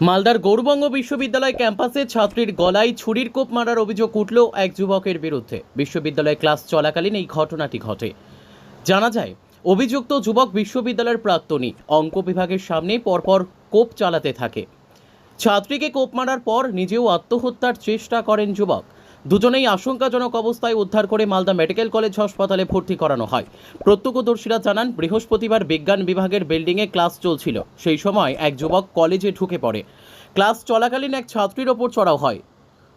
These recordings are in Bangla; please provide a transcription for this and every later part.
মালদার গৌরবঙ্গ বিশ্ববিদ্যালয় ক্যাম্পাসে ছাত্রীর গলায় ছুরির কোপ মারার অভিযোগ উঠল এক যুবকের বিরুদ্ধে। বিশ্ববিদ্যালয়ে ক্লাস চলাকালীন এই ঘটনাটি ঘটে। জানা যায়, অভিযুক্ত যুবক বিশ্ববিদ্যালয়ের প্রাক্তনী, অঙ্ক বিভাগের সামনে পরপর কোপ চালাতে থাকে। ছাত্রীকে কোপ মারার পর নিজেও আত্মহত্যার চেষ্টা করেন যুবক। দুজনেই আশঙ্কাজনক অবস্থায় উদ্ধার করে মালদা মেডিকেল কলেজ হাসপাতালে ভর্তি করানো হয়। প্রত্যক্ষদর্শীরা জানান, বৃহস্পতিবার বিজ্ঞান বিভাগের বিল্ডিংয়ে ক্লাস চলছিল। সেই সময় এক যুবক কলেজে ঢুকে পড়ে। ক্লাস চলাকালীন এক ছাত্রীর ওপর চড়াও হয়।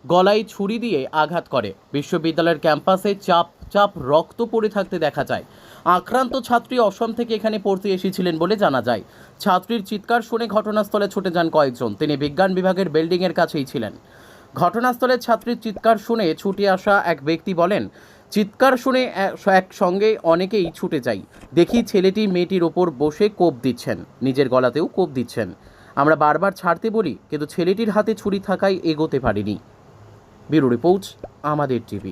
গলায় ছুরি দিয়ে আঘাত করে। বিশ্ববিদ্যালয়ের ক্যাম্পাসে চাপ চাপ রক্ত পড়ে থাকতে দেখা যায়। আক্রান্ত ছাত্রী অসম থেকে এখানে পড়তে এসেছিলেন বলে জানা যায়। ছাত্রীর চিৎকার শুনে ঘটনাস্থলে ছুটে যান কয়েকজন। তিনি বিজ্ঞান বিভাগের বিল্ডিংয়ের কাছেই ছিলেন। ঘটনাস্থলে ছাত্রীর চিৎকার শুনে ছুটে আসা এক ব্যক্তি বলেন, চিৎকার শুনে একসঙ্গে অনেকেই ছুটে যাই। দেখি ছেলেটি মেয়েটির ওপর বসে কোপ দিচ্ছেন। নিজের গলাতেও কোপ দিচ্ছেন। আমরা বারবার ছাড়তে বলি, কিন্তু ছেলেটির হাতে ছুরি থাকায় এগোতে পারিনি। ব্যুরো রিপোর্ট আমাদের টিভি।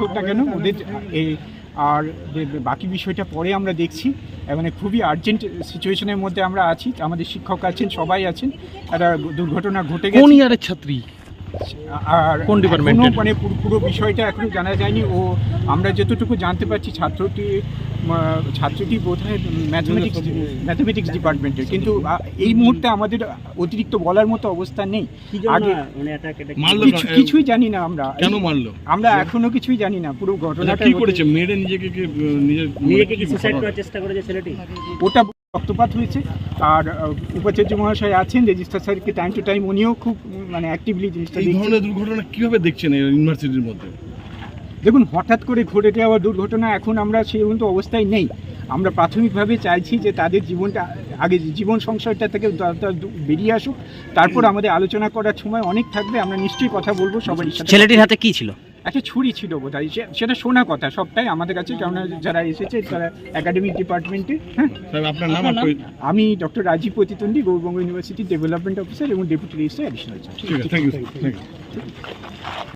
হোক কেন? ওদের এই আর বাকি বিষয়টা পরে আমরা দেখছি। মানে খুবই আর্জেন্ট সিচুয়েশনের মধ্যে আমরা আছি। আমাদের শিক্ষক আছেন, সবাই আছেন। একটা দুর্ঘটনা ঘটে গেছে। ছাত্রী? আর কোন ডিপার্টমেন্টের? এখনও মানে পুরো বিষয়টা এখনও জানা যায়নি। ও আমরা যতটুকু জানতে পারছি ছাত্রটি ছাত্রটি বোধহয় ম্যাথমেটিক্স ম্যাথমেটিক্স ডিপার্টমেন্টের কিন্তু এই মুহূর্তে আমাদের অতিরিক্ত বলার মতো অবস্থা নেই। আগে মারলো কিছুই জানি না আমরা। কেন মারলো? আমরা এখনও কিছুই জানি না পুরো ঘটনাটা কি করেছে? মেয়েরে নিজেকে কি, নিজেকে কি সুসাইড করার চেষ্টা করেছে ছেলেটি? ওটা রক্তপাত হয়েছে। আর উপাচার্য মহাশয় আছেন রেজিস্ট্রার স্যারকে টাইম টু টাইম উনিও খুব মানে অ্যাক্টিভলি জিনিসটা এই ধরনের দুর্ঘটনা কীভাবে দেখছেন এই ইউনিভার্সিটির মধ্যে? দেখুন হঠাৎ করে ঘটে যাওয়া দুর্ঘটনা এখন আমরা সেই মতো অবস্থায় নেই। আমরা প্রাথমিকভাবে চাইছি যে তাদের জীবনটা আগে জীবন সংশয়টা থেকে তা- তা বেরিয়ে আসুক তারপর আমাদের আলোচনা করার সময় অনেক থাকবে আমরা নিশ্চয়ই কথা বলব সবারই ছেলেটির হাতে কি ছিল? একটা ছুরি ছিল বোধহয়। সেটা শোনা কথা সবটাই আমাদের কাছে কেননা যারা এসেছে তারা একাডেমিক ডিপার্টমেন্টে হ্যাঁ? আপনার নাম আমি doctor Rajib Pratitandi Gour Banga university development officer এবং deputy registrar additional thank you